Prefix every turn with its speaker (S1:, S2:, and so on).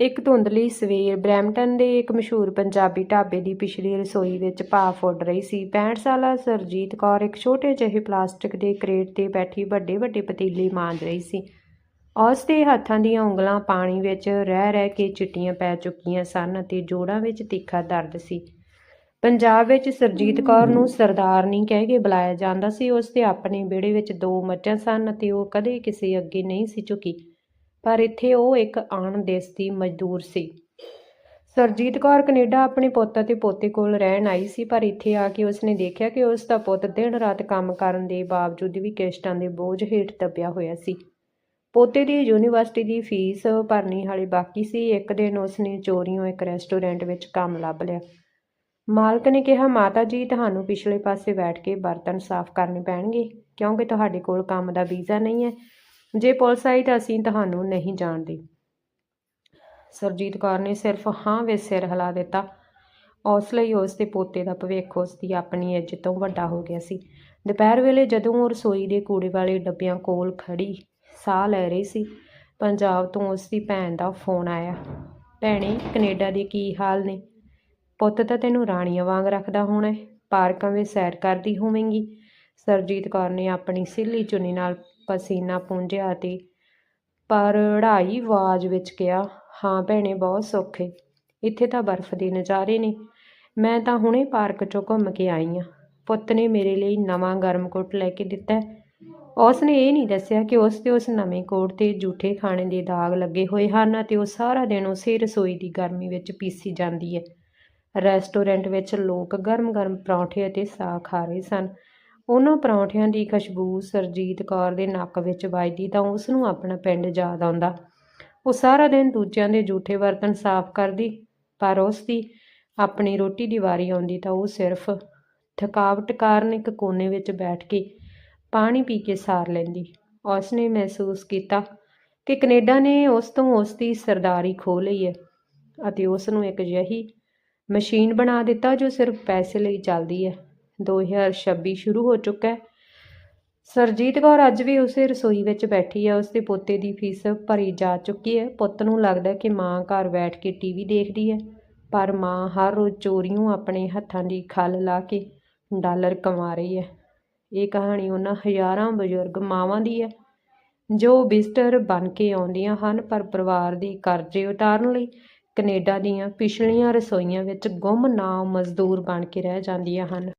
S1: ਇੱਕ ਧੁੰਦਲੀ ਸਵੇਰ ਬਰੈਂਪਟਨ ਦੇ ਇੱਕ ਮਸ਼ਹੂਰ ਪੰਜਾਬੀ ਢਾਬੇ ਦੀ ਪਿਛਲੀ ਰਸੋਈ ਵਿੱਚ ਭਾਫ਼ ਉੱਡ ਰਹੀ ਸੀ। 65 ਸਾਲਾ ਸਰਜੀਤ ਕੌਰ ਇੱਕ ਛੋਟੇ ਜਿਹੇ ਪਲਾਸਟਿਕ ਦੇ ਕਰੇਟ ਤੇ ਬੈਠੀ ਵੱਡੇ ਵੱਡੇ ਪਤੀਲੇ ਮਾਂਜ ਰਹੀ ਸੀ। ਉਸ ਦੇ ਹੱਥਾਂ ਦੀਆਂ ਉਂਗਲਾਂ ਪਾਣੀ ਵਿੱਚ ਰਹਿ ਰਹਿ ਕੇ ਚਿੱਟੀਆਂ ਪੈ ਚੁੱਕੀਆਂ ਸਨ ਅਤੇ ਜੋੜਾਂ ਵਿੱਚ ਤਿੱਖਾ ਦਰਦ ਸੀ। ਪੰਜਾਬ ਵਿੱਚ ਸਰਜੀਤ ਕੌਰ ਨੂੰ ਸਰਦਾਰਨੀ ਕਹਿ ਕੇ ਬੁਲਾਇਆ ਜਾਂਦਾ ਸੀ। ਉਸ ਦੇ ਆਪਣੇ ਵਿਹੜੇ ਵਿੱਚ ਦੋ ਮੱਝਾਂ ਸਨ ਅਤੇ ਉਹ ਕਦੇ ਕਿਸੇ ਅੱਗੇ ਨਹੀਂ ਸੀ ਝੁਕੀ। ਪਰ ਇੱਥੇ ਉਹ ਇੱਕ ਅਣਦੇਸੀ ਮਜ਼ਦੂਰ ਸੀ। ਸਰਜੀਤ ਕੌਰ ਕੈਨੇਡਾ ਆਪਣੇ ਪੁੱਤ ਅਤੇ ਪੋਤੇ ਕੋਲ ਰਹਿਣ ਆਈ ਸੀ, ਪਰ ਇੱਥੇ ਆ ਕੇ ਉਸਨੇ ਦੇਖਿਆ ਕਿ ਉਸ ਦਾ ਪੁੱਤ ਦਿਨ ਰਾਤ ਕੰਮ ਕਰਨ ਦੇ ਬਾਵਜੂਦ ਵੀ ਕਿਸ਼ਤਾਂ ਦੇ ਬੋਝ ਹੇਠ ਦੱਬਿਆ ਹੋਇਆ ਸੀ। ਪੋਤੇ ਦੀ ਯੂਨੀਵਰਸਿਟੀ ਦੀ ਫੀਸ ਭਰਨੀ ਹਾਲੇ ਬਾਕੀ ਸੀ। ਇੱਕ ਦਿਨ ਉਸਨੇ ਚੋਰੀਓਂ ਇੱਕ ਰੈਸਟੋਰੈਂਟ ਵਿੱਚ ਕੰਮ ਲੱਭ ਲਿਆ। ਮਾਲਕ ਨੇ ਕਿਹਾ, ਮਾਤਾ ਜੀ, ਤੁਹਾਨੂੰ ਪਿਛਲੇ ਪਾਸੇ ਬੈਠ ਕੇ ਬਰਤਨ ਸਾਫ਼ ਕਰਨੇ ਪੈਣਗੇ, ਕਿਉਂਕਿ ਤੁਹਾਡੇ ਕੋਲ ਕੰਮ ਦਾ ਵੀਜ਼ਾ ਨਹੀਂ ਹੈ। ਜੇ ਪੁਲਿਸ ਆਈ ਤਾਂ ਅਸੀਂ ਤੁਹਾਨੂੰ ਨਹੀਂ ਜਾਣਦੇ। ਸਰਜੀਤ ਕੌਰ ਨੇ ਸਿਰਫ ਹਾਂ ਵਿੱਚ ਸਿਰ ਹਿਲਾ ਦਿੱਤਾ। ਉਸ ਲਈ ਉਸ ਦੇ ਪੋਤੇ ਦਾ ਭਵਿੱਖ ਉਸ ਦੀ ਆਪਣੀ ਇੱਜ਼ਤ ਤੋਂ ਵੱਡਾ ਹੋ ਗਿਆ ਸੀ। ਦੁਪਹਿਰ ਵੇਲੇ ਜਦੋਂ ਉਹ ਰਸੋਈ ਦੇ ਕੂੜੇ ਵਾਲੇ ਡੱਬਿਆਂ ਕੋਲ ਖੜੀ ਸਾਹ ਲੈ ਰਹੀ ਸੀ, ਪੰਜਾਬ ਤੋਂ ਉਸ ਦੀ ਭੈਣ ਦਾ ਫੋਨ ਆਇਆ। ਭੈਣੇ, ਕੈਨੇਡਾ ਦੇ ਕੀ ਹਾਲ ਨੇ? ਪੁੱਤ ਤਾਂ ਤੈਨੂੰ ਰਾਣੀਆਂ ਵਾਂਗ ਰੱਖਦਾ ਹੋਣਾ ਪਾਰਕਾਂ ਵਿੱਚ ਸੈਰ ਕਰਦੀ ਹੋਵੇਂਗੀ। ਸਰਜੀਤ ਕੌਰ ਨੇ ਆਪਣੀ ਸਿੱਲੀ ਚੁੰਨੀ ਨਾਲ ਪਸੀਨਾ ਪੂੰਝਿਆ ਅਤੇ ਪਰੜਾਈ ਆਵਾਜ਼ ਵਿੱਚ ਕਿਹਾ, ਹਾਂ ਭੈਣੇ, ਬਹੁਤ ਸੌਖੇ। ਇੱਥੇ ਤਾਂ ਬਰਫ਼ ਦੇ ਨਜ਼ਾਰੇ ਨੇ। ਮੈਂ ਤਾਂ ਹੁਣੇ ਪਾਰਕ 'ਚੋਂ ਘੁੰਮ ਕੇ ਆਈ ਹਾਂ ਪੁੱਤ ਨੇ ਮੇਰੇ ਲਈ ਨਵਾਂ ਗਰਮ ਕੋਟ ਲੈ ਕੇ ਦਿੱਤਾ ਹੈ। ਉਸ ਨੇ ਇਹ ਨਹੀਂ ਦੱਸਿਆ ਕਿ ਉਸ ਦੇ ਉਸ ਨਵੇਂ ਕੋਟ ਤੇ ਝੂਠੇ ਖਾਣੇ ਦੇ ਦਾਗ ਲੱਗੇ ਹੋਏ ਹਨ ਅਤੇ ਉਹ ਸਾਰਾ ਦਿਨ ਉਸੇ ਰਸੋਈ ਦੀ ਗਰਮੀ ਵਿੱਚ ਪੀਸੀ ਜਾਂਦੀ ਹੈ। ਰੈਸਟੋਰੈਂਟ ਵਿੱਚ ਲੋਕ ਗਰਮ-ਗਰਮ ਪਰੌਂਠੇ ਅਤੇ ਸਾਗ ਖਾ ਰਹੇ ਸਨ। ਉਹਨਾਂ ਪਰੌਂਠਿਆਂ ਦੀ ਖੁਸ਼ਬੂ ਸਰਜੀਤ ਕੌਰ ਦੇ ਨੱਕ ਵਿੱਚ ਵੱਜਦੀ ਤਾਂ ਉਸ ਨੂੰ ਆਪਣਾ ਪਿੰਡ ਯਾਦ ਆਉਂਦਾ। ਉਹ ਸਾਰਾ ਦਿਨ ਦੂਜਿਆਂ ਦੇ ਝੂਠੇ ਬਰਤਨ ਸਾਫ਼ ਕਰਦੀ, ਪਰ ਉਸ ਦੀ ਆਪਣੀ ਰੋਟੀ ਦੀ ਵਾਰੀ ਆਉਂਦੀ ਤਾਂ ਉਹ ਸਿਰਫ ਥਕਾਵਟ ਕਾਰਨ ਇੱਕ ਕੋਨੇ ਵਿੱਚ ਬੈਠ ਕੇ ਪਾਣੀ ਪੀ ਕੇ ਸਾਰ ਲੈਂਦੀ। ਉਸ ਨੇ ਮਹਿਸੂਸ ਕੀਤਾ ਕਿ ਕੈਨੇਡਾ ਨੇ ਉਸ ਤੋਂ ਉਸ ਦੀ ਸਰਦਾਰੀ ਖੋਹ ਲਈ ਹੈ ਅਤੇ ਉਸ ਨੂੰ ਇੱਕ ਅਜਿਹੀ ਮਸ਼ੀਨ ਬਣਾ ਦਿੱਤਾ ਜੋ ਸਿਰਫ ਪੈਸੇ ਲਈ ਚੱਲਦੀ ਹੈ। 2026 ਸ਼ੁਰੂ ਹੋ ਚੁੱਕਾ ਹੈ। ਸਰਜੀਤ ਕੌਰ ਅੱਜ ਵੀ ਉਸੇ ਰਸੋਈ ਵਿੱਚ ਬੈਠੀ ਹੈ। ਉਸ ਦੇ ਪੋਤੇ ਦੀ ਫੀਸ ਭਰੀ ਜਾ ਚੁੱਕੀ ਹੈ। ਪੁੱਤ ਨੂੰ ਲੱਗਦਾ ਕਿ ਮਾਂ ਘਰ ਬੈਠ ਕੇ ਟੀਵੀ ਦੇਖਦੀ ਹੈ, ਪਰ ਮਾਂ ਹਰ ਰੋਜ਼ ਚੋਰੀਓਂ ਆਪਣੇ ਹੱਥਾਂ ਦੀ ਖੱਲ ਲਾ ਕੇ ਡਾਲਰ ਕਮਾ ਰਹੀ ਹੈ। ਇਹ ਕਹਾਣੀ ਉਹਨਾਂ ਹਜ਼ਾਰਾਂ ਬਜ਼ੁਰਗ ਮਾਵਾਂ ਦੀ ਹੈ, ਜੋ ਬਿਸਟਰ ਬਣ ਕੇ ਆਉਂਦੀਆਂ ਹਨ, ਪਰ ਪਰਿਵਾਰ ਦੇ ਕਰਜ਼ੇ ਉਤਾਰਨ ਲਈ ਕੈਨੇਡਾ ਦੀਆਂ ਪਿਛਲੀਆਂ ਰਸੋਈਆਂ ਵਿੱਚ ਗੁੰਮ ਨਾ ਮਜ਼ਦੂਰ ਬਣ ਕੇ ਰਹਿ ਜਾਂਦੀਆਂ ਹਨ।